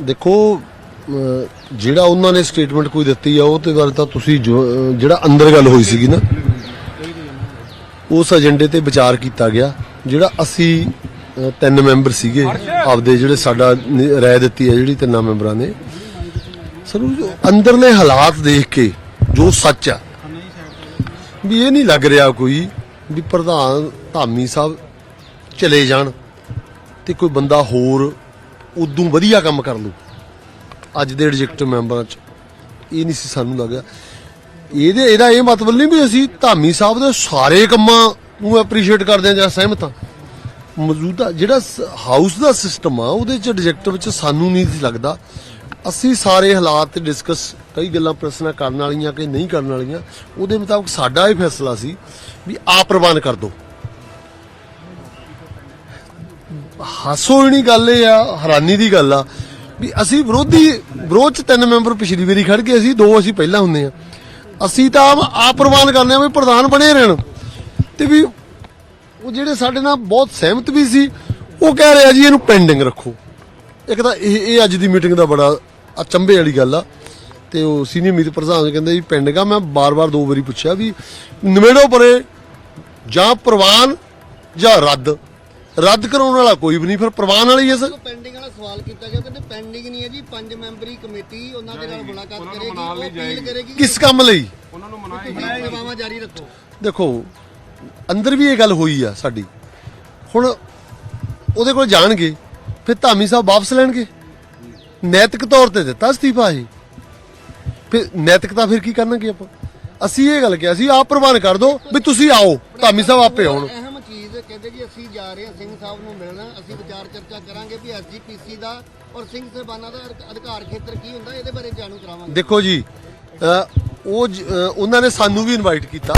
ਦੇਖੋ ਜਿਹੜਾ ਉਹਨਾਂ ਨੇ ਸਟੇਟਮੈਂਟ ਕੋਈ ਦਿੱਤੀ ਆ, ਉਹ ਤੇ ਬਾਰੇ ਤਾਂ ਤੁਸੀਂ ਜਿਹੜਾ ਅੰਦਰ ਗੱਲ ਹੋਈ ਸੀਗੀ ਨਾ, ਉਸ ਏਜੰਡੇ ਤੇ ਵਿਚਾਰ ਕੀਤਾ ਗਿਆ, ਜਿਹੜਾ ਅਸੀਂ ਤਿੰਨ ਮੈਂਬਰ ਸੀਗੇ, ਆਪਦੇ ਜਿਹੜੇ ਸਾਡਾ ਨ- ਰਾਏ ਦਿੱਤੀ ਹੈ ਜਿਹੜੀ ਤਿੰਨਾਂ ਮੈਂਬਰਾਂ ਨੇ। ਸਰ ਅੰਦਰਲੇ ਹਾਲਾਤ ਦੇਖ ਕੇ, ਜੋ ਸੱਚ ਆ, ਵੀ ਇਹ ਨਹੀਂ ਲੱਗ ਰਿਹਾ ਕੋਈ ਵੀ ਪ੍ਰਧਾਨ ਧਾਮੀ ਸਾਹਿਬ ਚਲੇ ਜਾਣ ਤੇ ਕੋਈ ਬੰਦਾ ਹੋਰ ਉਦੋਂ ਵਧੀਆ ਕੰਮ ਕਰ ਲੂ ਅੱਜ ਦੇ ਐਗਜ਼ੀਕਟਿਵ ਮੈਂਬਰਾਂ ਚ। ਇਹ ਨਹੀਂ ਸੀ ਸਾਨੂੰ ਲੱਗਿਆ। ਇਹਦੇ, ਇਹਦਾ ਇਹ ਮਤਲਬ ਨਹੀਂ ਵੀ ਅਸੀਂ ਧਾਮੀ ਸਾਹਿਬ ਦੇ ਸਾਰੇ ਕੰਮਾਂ ਨੂੰ ਐਪਰੀਸ਼ੀਏਟ ਕਰਦੇ ਹਾਂ ਜਾਂ ਸਹਿਮਤ ਹਾਂ। ਮੌਜੂਦਾ ਜਿਹੜਾ ਹਾਊਸ ਦਾ ਸਿਸਟਮ ਆ, ਉਹਦੇ ਚ ਐਗਜ਼ੀਕਟਿਵ ਚ ਸਾਨੂੰ ਨਹੀਂ ਸੀ ਲੱਗਦਾ। ਅਸੀਂ ਸਾਰੇ ਹਾਲਾਤ ਡਿਸਕਸ ਕਈ ਗੱਲਾਂ ਪ੍ਰਸ਼ਨਾਂ ਕਰਨ ਵਾਲੀਆਂ, ਕਈ ਨਹੀਂ ਕਰਨ ਵਾਲੀਆਂ, ਉਹਦੇ ਮੁਤਾਬਕ ਸਾਡਾ ਇਹ ਫੈਸਲਾ ਸੀ ਵੀ ਆਪ ਪ੍ਰਬੰਧ ਕਰ ਦਿਓ ਹਾਸੋਹੀਣੀ ਗੱਲ ਇਹ ਆ, ਹੈਰਾਨੀ ਦੀ ਗੱਲ ਆ, ਵੀ ਅਸੀਂ ਵਿਰੋਧੀ, ਵਿਰੋਧ ਚ ਤਿੰਨ ਮੈਂਬਰ ਪਿਛਲੀ ਵਾਰੀ ਖੜ ਗਏ ਅਸੀਂ ਦੋ ਅਸੀਂ ਪਹਿਲਾਂ ਹੁੰਦੇ ਆ। ਅਸੀਂ ਤਾਂ ਆਪ ਪ੍ਰਵਾਨ ਕਰਨੇ ਆ ਵੀ ਪ੍ਰਧਾਨ ਬਣੇ ਰਹਿਣ। ਤੇ ਵੀ ਉਹ ਜਿਹੜੇ ਸਾਡੇ ਨਾਲ ਬਹੁਤ ਸਹਿਮਤ ਵੀ ਸੀ, ਉਹ ਕਹਿ ਰਿਹਾ ਜੀ ਇਹਨੂੰ ਪੈਂਡਿੰਗ ਰੱਖੋ। ਇੱਕ ਤਾਂ ਇਹ ਇਹ ਅੱਜ ਦੀ ਮੀਟਿੰਗ ਦਾ ਬੜਾ ਅਚੰਭੇ ਵਾਲੀ ਗੱਲ ਆ। ਤੇ ਉਹ ਸੀਨੀਅਰ ਮੀਤ ਪ੍ਰਧਾਨ ਕਹਿੰਦੇ ਜੀ ਪੈਂਡਿੰਗ ਆ। ਮੈਂ ਬਾਰ-ਬਾਰ ਦੋ ਵਾਰੀ ਪੁੱਛਿਆ ਵੀ ਨਿਬੇੜੋ ਪਰੇ ਜਾਂ ਪ੍ਰਵਾਨ ਜਾਂ ਰੱਦ। ਰੱਦ ਕਰਾਉਣ ਵਾਲਾ ਕੋਈ ਵੀ ਨਹੀਂ ਫਿਰ ਪ੍ਰਵਾਨ ਵਾਲੀ ਹੈ ਸਰ। ਪੈਂਡਿੰਗ ਵਾਲਾ ਸਵਾਲ ਕੀਤਾ ਗਿਆ ਕਹਿੰਦੇ ਪੈਂਡਿੰਗ ਨਹੀਂ ਹੈ ਜੀ ਪੰਜ ਮੈਂਬਰੀ ਕਮੇਟੀ ਉਹਨਾਂ ਦੇ ਨਾਲ ਮੁਲਾਕਾਤ ਕਰੇਗੀ ਉਹ ਅਪੀਲ। ਕਰੇਗੀ ਕਿਸ ਕੰਮ ਲਈ? ਉਹਨਾਂ ਨੂੰ ਤੁਸੀਂ ਸੇਵਾਵਾਂ ਜਾਰੀ ਰੱਖੋ। ਦੇਖੋ ਅੰਦਰ ਵੀ ਇਹ ਗੱਲ ਹੋਈ ਆ ਸਾਡੀ। ਹੁਣ ਉਹਦੇ ਕੋਲ ਜਾਣਗੇ ਫਿਰ ਧਾਮੀ ਸਾਹਿਬ ਵਾਪਸ ਲੈਣਗੇ। ਨੈਤਿਕ ਤੌਰ ਤੇ ਦਿੱਤਾ ਅਸਤੀਫਾ ਇਹ। ਫਿਰ ਨੈਤਿਕਤਾ ਫਿਰ ਕੀ ਕਰਨਗੇ ਆਪਾਂ? ਅਸੀਂ ਇਹ ਗੱਲ ਕਿਹਾ ਸੀ ਆਪ ਪ੍ਰਵਾਨ ਕਰ ਦਿਓ ਵੀ ਤੁਸੀਂ ਆਓ ਧਾਮੀ ਸਾਹਿਬ ਆਪੇ ਆਉਣ। ਕਹਿੰਦੇ ਜੀ ਅਸੀਂ ਜਾ ਰਹੇ ਹਾਂ ਸਿੰਘ ਸਾਹਿਬ ਨੂੰ ਮਿਲਣਾ ਅਸੀਂ ਵਿਚਾਰ ਚਰਚਾ ਕਰਾਂਗੇ ਵੀ ਐਸਜੀਪੀਸੀ ਦਾ ਔਰ ਸਿੰਘ ਸਾਹਿਬਾਨਾਂ ਦਾ ਅਧਿਕਾਰ ਖੇਤਰ ਕੀ ਹੁੰਦਾ ਇਹਦੇ ਬਾਰੇ ਜਾਣੂ ਕਰਾਵਾਂਗੇ। ਦੇਖੋ ਜੀ ਉਹ ਉਹਨਾਂ ਨੇ ਸਾਨੂੰ ਵੀ ਇਨਵਾਈਟ ਕੀਤਾ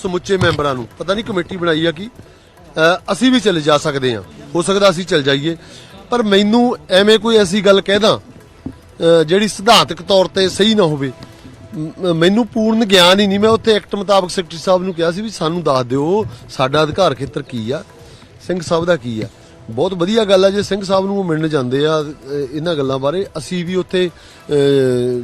ਸਮੁੱਚੇ ਮੈਂਬਰਾਂ ਨੂੰ। ਪਤਾ ਨਹੀਂ ਕਮੇਟੀ ਬਣਾਈ ਆ ਕੀ। ਅਸੀਂ ਵੀ ਚਲੇ ਜਾ ਸਕਦੇ ਹਾਂ। ਹੋ ਸਕਦਾ ਅਸੀਂ ਚਲ ਜਾਈਏ। ਪਰ ਮੈਨੂੰ ਐਵੇਂ ਕੋਈ ਐਸੀ ਗੱਲ ਕਹਿਦਾ ਅ, ਜਿਹੜੀ ਸਿਧਾਂਤਕ ਤੌਰ ਤੇ ਸਹੀ ਨਾ ਹੋਵੇ। ਮ- ਮੈਨੂੰ ਪੂਰਨ ਗਿਆਨ ਹੀ ਨਹੀਂ। ਮੈਂ ਉੱਥੇ ਐਕਟ ਮੁਤਾਬਕ ਸੈਕਟਰੀ ਸਾਹਿਬ ਨੂੰ ਕਿਹਾ ਸੀ ਵੀ ਸਾਨੂੰ ਦੱਸ ਦਿਓ ਸਾਡਾ ਅਧਿਕਾਰ ਖੇਤਰ ਕੀ ਆ ਸਿੰਘ ਸਾਹਿਬ ਦਾ ਕੀ ਆ। ਬਹੁਤ ਵਧੀਆ ਗੱਲ ਆ ਜੇ ਸਿੰਘ ਸਾਹਿਬ ਨੂੰ ਉਹ ਮਿਲਣ ਜਾਂਦੇ ਆ ਅ, ਇਹਨਾਂ ਗੱਲਾਂ ਬਾਰੇ ਅਸੀਂ ਵੀ ਉੱਥੇ ਅ,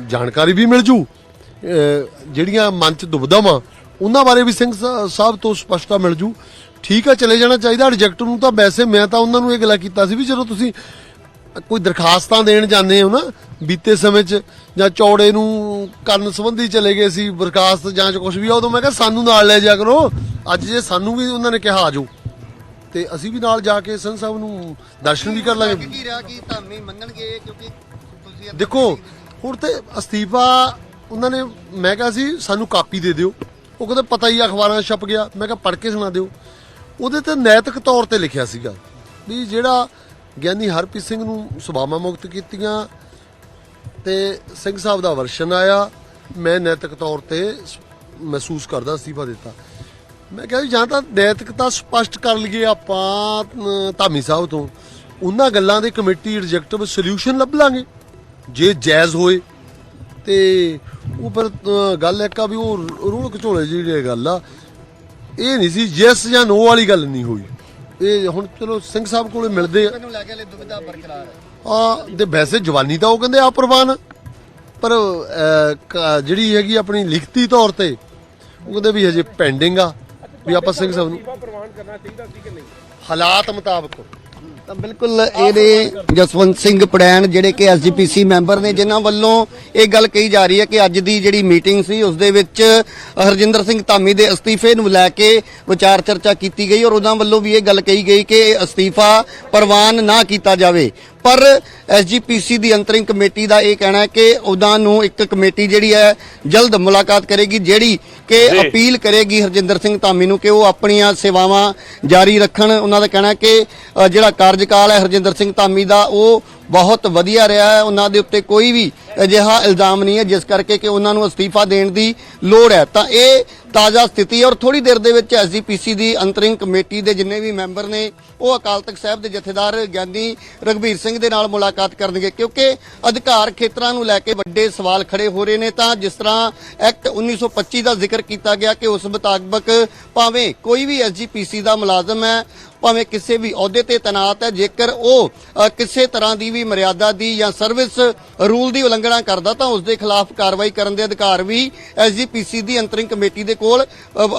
ਜਾਣਕਾਰੀ ਵੀ ਮਿਲ ਜੂ। ਅ, ਜਿਹੜੀਆਂ ਮਨ ਚ ਦੁਬਿਧਾਵਾਂ ਉਹਨਾਂ ਬਾਰੇ ਵੀ ਸਿੰਘ ਸਾ- ਸਾਹਿਬ ਤੋਂ ਸਪਸ਼ਟਤਾ ਮਿਲ ਜੂ। ਠੀਕ ਆ ਚਲੇ ਜਾਣਾ ਚਾਹੀਦਾ ਰਿਜੈਕਟ ਨੂੰ ਤਾਂ ਵੈਸੇ ਮੈਂ ਤਾਂ ਉਹਨਾਂ ਨੂੰ ਇਹ ਗੱਲਾਂ ਕੀਤਾ ਸੀ ਵੀ ਜਦੋਂ ਤੁਸੀਂ ਕੋਈ ਦਰਖਾਸਤਾਂ ਦੇਣ ਜਾਂਦੇ ਹੋ ਨਾ ਬੀਤੇ ਸਮੇਂ 'ਚ ਜਾਂ ਚੌੜੇ ਨੂੰ ਕਰਨ ਸੰਬੰਧੀ ਚਲੇ ਗਏ ਸੀ ਦਰਖਾਸਤ ਜਾਂ ਕੁਝ ਵੀ ਆ ਉਦੋਂ ਮੈਂ ਕਿਹਾ ਸਾਨੂੰ ਨਾਲ ਲੈ ਜਾ ਕਰੋ। ਅੱਜ ਜੇ ਸਾਨੂੰ ਵੀ ਉਹਨਾਂ ਨੇ ਕਿਹਾ ਆਜੋ ਤੇ ਅਸੀਂ ਵੀ ਨਾਲ ਜਾ ਕੇ ਸਿੰਘ ਸਾਹਿਬ ਨੂੰ ਦਰਸ਼ਨ ਵੀ ਕਰ ਲੱਗ। ਕੀ ਰਿਹਾ ਕਿ ਧਾਮੀ ਮੰਨਣਗੇ ਕਿਉਂਕਿ ਤੁਸੀਂ ਦੇਖੋ ਹੁਣ ਤੇ ਅਸਤੀਫਾ ਉਹਨਾਂ ਨੇ ਮੈਂ ਕਿਹਾ ਸੀ ਸਾਨੂੰ ਕਾਪੀ ਦੇ ਦਿਓ। ਉਹ ਕਹਿੰਦੇ ਪਤਾ ਹੀ ਅਖਬਾਰਾਂ 'ਚ ਛਪ ਗਿਆ। ਮੈਂ ਕਿਹਾ ਪੜ੍ਹ ਕੇ ਸੁਣਾ ਦਿਓ। ਉਹਦੇ ਤੇ ਨੈਤਿਕ ਤੌਰ ਤੇ ਲਿਖਿਆ ਸੀਗਾ ਵੀ ਜਿਹੜਾ ਗਿਆਨੀ ਹਰਪ੍ਰੀਤ ਸਿੰਘ ਨੂੰ ਸੁਭਾਵਾਂ ਮੁਕਤ ਕੀਤੀਆਂ ਤੇ ਸਿੰਘ ਸਾਹਿਬ ਦਾ ਵਰਸ਼ਨ ਆਇਆ। ਮੈਂ ਨੈਤਿਕ ਤੌਰ ਤੇ ਸ- ਮਹਿਸੂਸ ਕਰਦਾ ਅਸਤੀਫਾ ਦਿੱਤਾ। ਮੈਂ ਕਿਹਾ ਵੀ ਜਾਂ ਤਾਂ ਨੈਤਿਕਤਾ ਸਪਸ਼ਟ ਕਰ ਲਈਏ ਆਪਾਂ ਧਾਮੀ ਸਾਹਿਬ ਤੋਂ। ਉਹਨਾਂ ਗੱਲਾਂ ਦੇ ਕਮੇਟੀ ਰਿਜੈਕਟਿਵ ਸੋਲੂਸ਼ਨ ਲੱਭ ਲਾਂਗੇ। ਜੇ ਜਾਇਜ਼ ਹੋਏ ਤੇ ਉਹ ਪਰ ਗੱਲ ਇੱਕ ਆ ਵੀ ਉਹ ਰੂਲ ਘਚੋਲੇ ਜਿਹੜੀ ਗੱਲ ਆ। ਇਹ ਨਹੀਂ ਸੀ ਯੈਸ ਜਾਂ ਨੋ ਵਾਲੀ ਗੱਲ ਨਹੀਂ ਹੋਈ। ਇਹ ਹੁਣ ਚਲੋ ਸਿੰਘ ਸਾਹਿਬ ਕੋਲੇ ਮਿਲਦੇ ਆ। ਨੂੰ ਲੈ ਕੇ ਲਈ ਦੁਬਿਧਾ ਬਰਕਰਾਰ ਆ ਤੇ ਵੈਸੇ ਜਵਾਨੀ ਤਾਂ ਉਹ ਕਹਿੰਦੇ ਆ ਪ੍ਰਵਾਨ ਪਰ ਜਿਹੜੀ ਹੈਗੀ ਆਪਣੀ ਲਿਖਤੀ ਤੌਰ ਤੇ ਉਹ ਕਹਿੰਦੇ ਵੀ ਹਜੇ ਪੈਂਡਿੰਗ ਆ ਵੀ ਆਪਾਂ ਸਿੰਘ ਸਾਹਿਬ ਨੂੰ ਪ੍ਰਵਾਨ ਕਰਨਾ ਚਾਹੀਦਾ ਸੀ ਕਿ ਨਹੀਂ? ਹਾਲਾਤ ਮੁਤਾਬਕ। ਤਾਂ ਬਿਲਕੁਲ ਇਹਦੇ ਜਸਵੰਤ ਸਿੰਘ ਪੜੈਣ ਜਿਹੜੇ ਕਿ ਐਸਜੀਪੀਸੀ ਮੈਂਬਰ ਨੇ, ਜਿਨ੍ਹਾਂ ਵੱਲੋਂ ਇਹ ਗੱਲ ਕਹੀ ਜਾ ਰਹੀ ਹੈ ਕਿ ਅੱਜ ਦੀ ਜਿਹੜੀ ਮੀਟਿੰਗ ਸੀ, ਉਸ ਦੇ ਵਿੱਚ ਹਰਜਿੰਦਰ ਸਿੰਘ ਧਾਮੀ ਦੇ ਅਸਤੀਫੇ ਨੂੰ ਲੈ ਕੇ ਵਿਚਾਰ ਚਰਚਾ ਕੀਤੀ ਗਈ ਔਰ ਉਹਨਾਂ ਵੱਲੋਂ ਵੀ ਇਹ ਗੱਲ ਕਹੀ ਗਈ ਕਿ ਇਹ ਅਸਤੀਫਾ ਪ੍ਰਵਾਨ ਨਾ ਕੀਤਾ ਜਾਵੇ। ਪਰ ਐਸਜੀਪੀਸੀ ਦੀ ਅੰਤਰਿੰਗ ਕਮੇਟੀ ਦਾ ਇਹ ਕਹਿਣਾ ਹੈ ਕਿ ਉਹਨਾਂ ਨੂੰ ਇੱਕ ਕਮੇਟੀ ਜਿਹੜੀ ਹੈ ਜਲਦ ਮੁਲਾਕਾਤ ਕਰੇਗੀ ਜਿਹੜੀ ਕਿ ਅਪੀਲ ਕਰੇਗੀ ਹਰਜਿੰਦਰ ਸਿੰਘ ਧਾਮੀ ਨੂੰ ਕਿ ਉਹ ਆਪਣੀਆਂ ਸੇਵਾਵਾਂ ਜਾਰੀ ਰੱਖਣ। ਉਹਨਾਂ ਦਾ ਕਹਿਣਾ ਹੈ ਕਿ ਜਿਹੜਾ ਕਾਰਜਕਾਲ ਹੈ ਹਰਜਿੰਦਰ ਸਿੰਘ ਧਾਮੀ ਦਾ ਉਹ ਬਹੁਤ ਵਧੀਆ ਰਿਹਾ ਹੈ। ਉਹਨਾਂ ਦੇ ਉੱਤੇ ਕੋਈ ਵੀ ਅਜਿਹਾ ਇਲਜ਼ਾਮ ਨਹੀਂ ਹੈ ਜਿਸ ਕਰਕੇ ਕਿ ਉਹਨਾਂ ਨੂੰ ਅਸਤੀਫਾ ਦੇਣ ਦੀ ਲੋੜ ਹੈ। ਤਾਂ ਇਹ ਤਾਜ਼ਾ ਸਥਿਤੀ ਔਰ ਥੋੜੀ ਦੇਰ ਦੇ ਵਿੱਚ ਐਸਜੀਪੀਸੀ ਦੀ ਅੰਤਰਿੰਗ ਕਮੇਟੀ ਦੇ ਜਿੰਨੇ ਵੀ ਮੈਂਬਰ ਨੇ, ਉਹ ਅਕਾਲ ਤਖਤ ਸਾਹਿਬ ਦੇ ਜਥੇਦਾਰ ਗਿਆਨੀ ਰਗਵੀਰ ਸਿੰਘ ਦੇ ਨਾਲ ਮੁਲਾਕਾਤ ਕਰਨਗੇ ਕਿਉਂਕਿ ਅਧਿਕਾਰ ਖੇਤਰਾਂ ਨੂੰ ਲੈ ਕੇ ਵੱਡੇ ਸਵਾਲ ਖੜੇ ਹੋ ਰਹੇ ਨੇ। ਤਾਂ ਜਿਸ ਤਰ੍ਹਾਂ ਐਕਟ 1925 ਦਾ ਜ਼ਿਕਰ ਕੀਤਾ ਗਿਆ ਕਿ ਉਸ ਮੁਤਾਬਕ ਭਾਵੇਂ ਕੋਈ ਵੀ ਐਸਜੀਪੀਸੀ ਦਾ ਮੁਲਾਜ਼ਮ ਹੈ ਭਾਵੇਂ ਕਿਸੇ ਵੀ ਅਹੁਦੇ ਤੇ ਤੈਨਾਤ ਹੈ, ਜੇਕਰ ਉਹ ਕਿਸੇ ਤਰ੍ਹਾਂ ਦੀ ਵੀ ਮਰਿਆਦਾ ਦੀ ਜਾਂ ਸਰਵਿਸ ਰੂਲ ਦੀ ਉਲੰਘਣਾ ਕਰਦਾ ਤਾਂ ਉਸ ਦੇ ਖਿਲਾਫ ਕਾਰਵਾਈ ਕਰਨ ਦੇ ਅਧਿਕਾਰ ਵੀ ਐਸਜੀਪੀਸੀ ਦੀ ਅੰਤਰਿੰਗ ਕਮੇਟੀ ਦੇ ਕੋਲ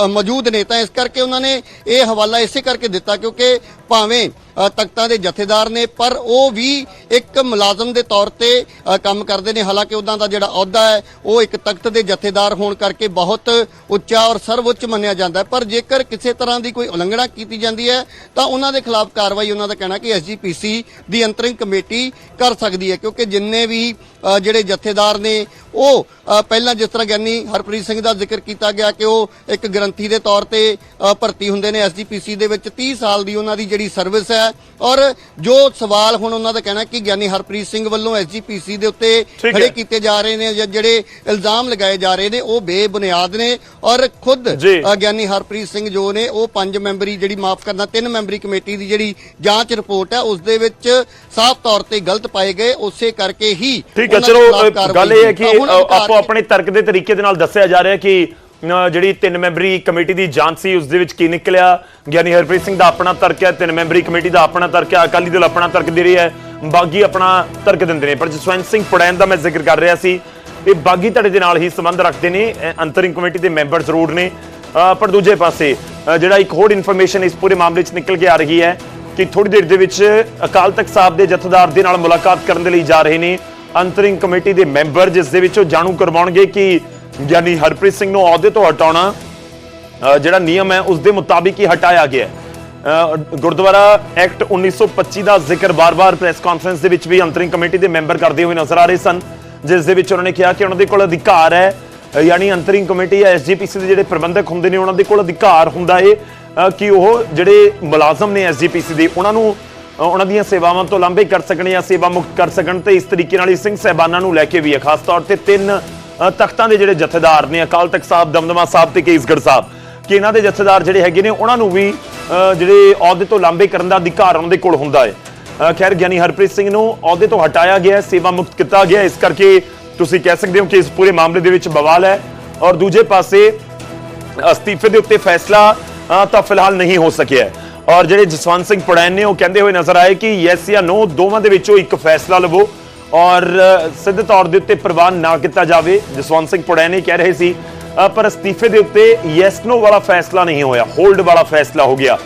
ਮੌਜੂਦ ਨੇ। ਤਾਂ ਇਸ ਕਰਕੇ ਉਹਨਾਂ ਨੇ ਇਹ ਹਵਾਲਾ ਇਸੇ ਕਰਕੇ ਦਿੱਤਾ ਕਿਉਂਕਿ ਭਾਵੇਂ ਤਖਤਾਂ ਦੇ ਜਥੇਦਾਰ ਨੇ, ਪਰ ਉਹ ਵੀ ਇੱਕ ਮੁਲਾਜ਼ਮ ਦੇ ਤੌਰ ਤੇ ਕੰਮ ਕਰਦੇ ਨੇ। ਹਾਲਾਂਕਿ ਉਹਨਾਂ ਦਾ ਜਿਹੜਾ ਅਹੁਦਾ ਹੈ, ਉਹ ਇੱਕ ਤਖਤ ਦੇ ਜਥੇਦਾਰ ਹੋਣ ਕਰਕੇ ਬਹੁਤ ਉੱਚਾ ਔਰ ਸਰਵਉੱਚ ਮੰਨਿਆ ਜਾਂਦਾ ਪਰ ਜੇਕਰ ਕਿਸੇ ਤਰ੍ਹਾਂ ਦੀ ਕੋਈ ਉਲੰਘਣਾ ਕੀਤੀ ਜਾਂਦੀ ਹੈ, ਤਾਂ ਉਹਨਾਂ ਦੇ ਖਿਲਾਫ ਕਾਰਵਾਈ ਉਹਨਾਂ ਦਾ ਕਹਿਣਾ ਕਿ ਐਸਜੀਪੀਸੀ ਦੀ ਅੰਤਰਿੰਗ ਕਮੇਟੀ ਕਰ ਸਕਦੀ ਹੈ। ਕਿਉਂਕਿ ਜਿੰਨੇ ਵੀ ਜਿਹੜੇ ਜਥੇਦਾਰ ਨੇ, ਉਹ ਪਹਿਲਾਂ ਜਿਸ ਤਰ੍ਹਾਂ ਗਿਆਨੀ ਹਰਪ੍ਰੀਤ ਸਿੰਘ ਦਾ ਜ਼ਿਕਰ ਕੀਤਾ ਗਿਆ ਕਿ ਉਹ ਇੱਕ ਗ੍ਰੰਥੀ ਦੇ ਤੌਰ ਤੇ ਭਰਤੀ ਹੁੰਦੇ ਨੇ। ਐਸਜੀਪੀਸੀ ਦੇ ਵਿੱਚ 30 ਸਾਲ ਦੀ ਉਹਨਾਂ ਦੀ ਜਿਹੜੀ ਸਰਵਿਸ ਹੈ ਔਰ ਜੋ ਸਵਾਲ ਹੁਣ ਉਹਨਾਂ ਦਾ ਕਹਿਣਾ ਕਿ ਗਿਆਨੀ ਹਰਪ੍ਰੀਤ ਸਿੰਘ ਵੱਲੋਂ ਐਸਜੀਪੀਸੀ ਦੇ ਉੱਤੇ। ਖੜੇ ਕੀਤੇ ਜਾ ਰਹੇ ਨੇ ਜਾਂ ਜਿਹੜੇ ਇਲਜ਼ਾਮ ਲਗਾਏ ਜਾ ਰਹੇ ਨੇ ਉਹ ਬੇਬੁਨਿਆਦ ਨੇ ਔਰ ਖੁਦ ਗਿਆਨੀ ਹਰਪ੍ਰੀਤ ਸਿੰਘ ਜੋ ਨੇ ਉਹ ਪੰਜ ਮੈਂਬਰੀ ਜਿਹੜੀ ਮਾਫ ਕਰਨਾ ਤਿੰਨ ਮੈਂਬਰੀ ਕਮੇਟੀ ਦੀ ਜਿਹੜੀ ਜਾਂਚ ਰਿਪੋਰਟ ਹੈ ਉਸ ਦੇ ਵਿੱਚ ਸਾਫ਼ ਤੌਰ ਤੇ ਗਲਤ ਪਾਏ ਗਏ ਉਸੇ ਕਰਕੇ ਹੀ ਠੀਕ ਹੈ ਚਲੋ ਗੱਲ ਇਹ ਹੈ। ਕਿ ਆਪੋ ਆਪਣੇ ਤਰਕ ਦੇ ਤਰੀਕੇ ਦੇ ਨਾਲ ਦੱਸਿਆ ਜਾ ਰਿਹਾ ਕਿ ਜਿਹੜੀ ਤਿੰਨ ਮੈਂਬਰੀ ਕਮੇਟੀ ਦੀ ਜਾਂਚ ਸੀ, ਉਸ ਦੇ ਵਿੱਚ ਕੀ ਨਿਕਲਿਆ? ਗਿਆਨੀ ਹਰਪ੍ਰੀਤ ਸਿੰਘ ਦਾ ਆਪਣਾ ਤਰਕ ਹੈ, ਤਿੰਨ ਮੈਂਬਰੀ ਕਮੇਟੀ ਦਾ ਆਪਣਾ ਤਰਕ ਹੈ, ਅਕਾਲੀ ਦਲ ਆਪਣਾ ਤਰਕ ਦੇ ਰਿਹਾ ਹੈ, ਬਾਗੀ ਆਪਣਾ ਤਰਕ ਦਿੰਦੇ ਨੇ। ਪਰ ਜਸਵੰਤ ਸਿੰਘ ਪੜੈਨ ਦਾ ਮੈਂ ਜ਼ਿਕਰ ਕਰ ਰਿਹਾ ਸੀ, ਇਹ ਬਾਗੀ ਧੜੇ ਦੇ ਨਾਲ ਹੀ ਸੰਬੰਧ ਰੱਖਦੇ ਨੇ ਅੰਤਰਿੰਗ ਕਮੇਟੀ ਦੇ ਮੈਂਬਰ ਜ਼ਰੂਰ ਨੇ। ਪਰ ਦੂਜੇ ਪਾਸੇ ਜਿਹੜਾ ਇੱਕ ਹੋਰ ਇਨਫੋਰਮੇਸ਼ਨ ਇਸ ਪੂਰੇ ਮਾਮਲੇ 'ਚ ਨਿਕਲ ਕੇ ਆ ਰਹੀ ਹੈ ਕਿ ਥੋੜੀ ਦੇਰ ਦੇ ਵਿੱਚ ਅਕਾਲ ਤਖਤ ਸਾਹਿਬ ਦੇ ਜਥੇਦਾਰ ਦੇ ਨਾਲ ਮੁਲਾਕਾਤ ਕਰਨ ਦੇ ਲਈ ਜਾ ਰਹੇ ਨੇ। ਅੰਤਰਿੰਗ ਕਮੇਟੀ ਦੇ ਮੈਂਬਰ, ਜਿਸ ਦੇ ਵਿੱਚ ਉਹ ਜਾਣੂ ਕਰਵਾਉਣਗੇ ਕਿ ਯਾਨੀ ਹਰਪ੍ਰੀਤ ਸਿੰਘ ਨੂੰ ਅਹੁਦੇ ਤੋਂ ਹਟਾਉਣਾ ਜਿਹੜਾ ਨਿਯਮ ਹੈ, ਉਸ ਦੇ ਮੁਤਾਬਿਕ ਹੀ ਹਟਾਇਆ ਗਿਆ ਗੁਰਦੁਆਰਾ ਐਕਟ 1925 ਦਾ ਜ਼ਿਕਰ ਬਾਰ-ਬਾਰ ਪ੍ਰੈਸ ਕਾਨਫਰੰਸ ਦੇ ਵਿੱਚ ਵੀ ਅੰਤਰਿੰਗ ਕਮੇਟੀ ਦੇ ਮੈਂਬਰ ਕਰਦੇ ਹੋਏ ਨਜ਼ਰ ਆ ਰਹੇ ਸਨ, ਜਿਸ ਦੇ ਵਿੱਚ ਉਹਨਾਂ ਨੇ ਕਿਹਾ ਕਿ ਉਹਨਾਂ ਦੇ ਕੋਲ ਅਧਿਕਾਰ ਹੈ ਯਾਨੀ ਅੰਤਰਿੰਗ ਕਮੇਟੀ ਜਾਂ ਐਸਜੀਪੀਸੀ ਦੇ ਜਿਹੜੇ ਪ੍ਰਬੰਧਕ ਹੁੰਦੇ ਨੇ, ਉਹਨਾਂ ਦੇ ਕੋਲ ਅਧਿਕਾਰ ਹੁੰਦਾ ਏ ਕਿ ਉਹ ਜਿਹੜੇ ਮੁਲਾਜ਼ਮ ਨੇ ਐਸਜੀਪੀਸੀ ਦੇ, ਉਹਨਾਂ ਨੂੰ ਉਹਨਾਂ ਦੀਆਂ ਸੇਵਾਵਾਂ ਤੋਂ ਲਾਂਭੇ ਕਰ ਸਕਣ ਜਾਂ ਸੇਵਾ ਮੁਕਤ ਕਰ ਸਕਣ ਤੇ ਇਸ ਤਰੀਕੇ ਨਾਲ ਹੀ ਸਿੰਘ ਸਹਿਬਾਨਾਂ ਨੂੰ ਲੈ ਕੇ ਵੀ ਹੈ। ਖਾਸ ਤੌਰ ਤੇ ਤਿੰਨ ਤਖਤਾਂ ਦੇ ਜਿਹੜੇ ਜਥੇਦਾਰ ਨੇ, ਅਕਾਲ ਤਖਤ ਸਾਹਿਬ, ਦਮਦਮਾ ਸਾਹਿਬ ਤੇ ਕੇਸਗੜ੍ਹ ਸਾਹਿਬ, ਕਿ ਇਹਨਾਂ ਦੇ ਜਥੇਦਾਰ ਜਿਹੜੇ ਹੈਗੇ ਨੇ, ਉਹਨਾਂ ਨੂੰ ਵੀ ਜਿਹੜੇ ਅਹੁਦੇ ਤੋਂ ਲਾਂਭੇ ਕਰਨ ਦਾ ਅਧਿਕਾਰ ਉਹਨਾਂ ਦੇ ਕੋਲ ਹੁੰਦਾ ਹੈ। ਖੈਰ, ਗਿਆਨੀ ਹਰਪ੍ਰੀਤ ਸਿੰਘ ਨੂੰ ਅਹੁਦੇ ਤੋਂ ਹਟਾਇਆ ਗਿਆ ਸੇਵਾ ਮੁਕਤ ਕੀਤਾ ਗਿਆ ਇਸ ਕਰਕੇ ਤੁਸੀਂ ਕਹਿ ਸਕਦੇ ਹੋ ਕਿ ਇਸ ਪੂਰੇ ਮਾਮਲੇ ਦੇ ਵਿੱਚ ਬਵਾਲ ਹੈ। ਔਰ ਦੂਜੇ ਪਾਸੇ, ਅਸਤੀਫੇ ਦੇ ਉੱਤੇ ਫੈਸਲਾ ਤਾਂ ਫਿਲਹਾਲ ਨਹੀਂ ਹੋ ਸਕਿਆ ਔਰ ਜਿਹੜੇ ਜਸਵੰਤ ਸਿੰਘ ਪੜੈਨ ਨੇ, ਉਹ ਕਹਿੰਦੇ ਹੋਏ ਨਜ਼ਰ ਆਏ ਕਿ ਯੈਸ ਜਾਂ ਨੋ ਦੋਵਾਂ ਦੇ ਵਿੱਚੋਂ ਇੱਕ ਫੈਸਲਾ ਲਵੋ। ਔਰ ਸਿੱਧੇ ਤੌਰ ਦੇ ਉੱਤੇ ਪ੍ਰਵਾਨ ਨਾ ਕੀਤਾ ਜਾਵੇ, ਜਸਵੰਤ ਸਿੰਘ ਪੜੈਨ ਕਹਿ ਰਹੇ ਸੀ ਪਰ ਅਸਤੀਫੇ ਦੇ ਉੱਤੇ ਯੈਸ ਨੋ ਵਾਲਾ ਫੈਸਲਾ ਨਹੀਂ ਹੋਇਆ, ਹੋਲਡ ਵਾਲਾ ਫੈਸਲਾ ਹੋ ਗਿਆ।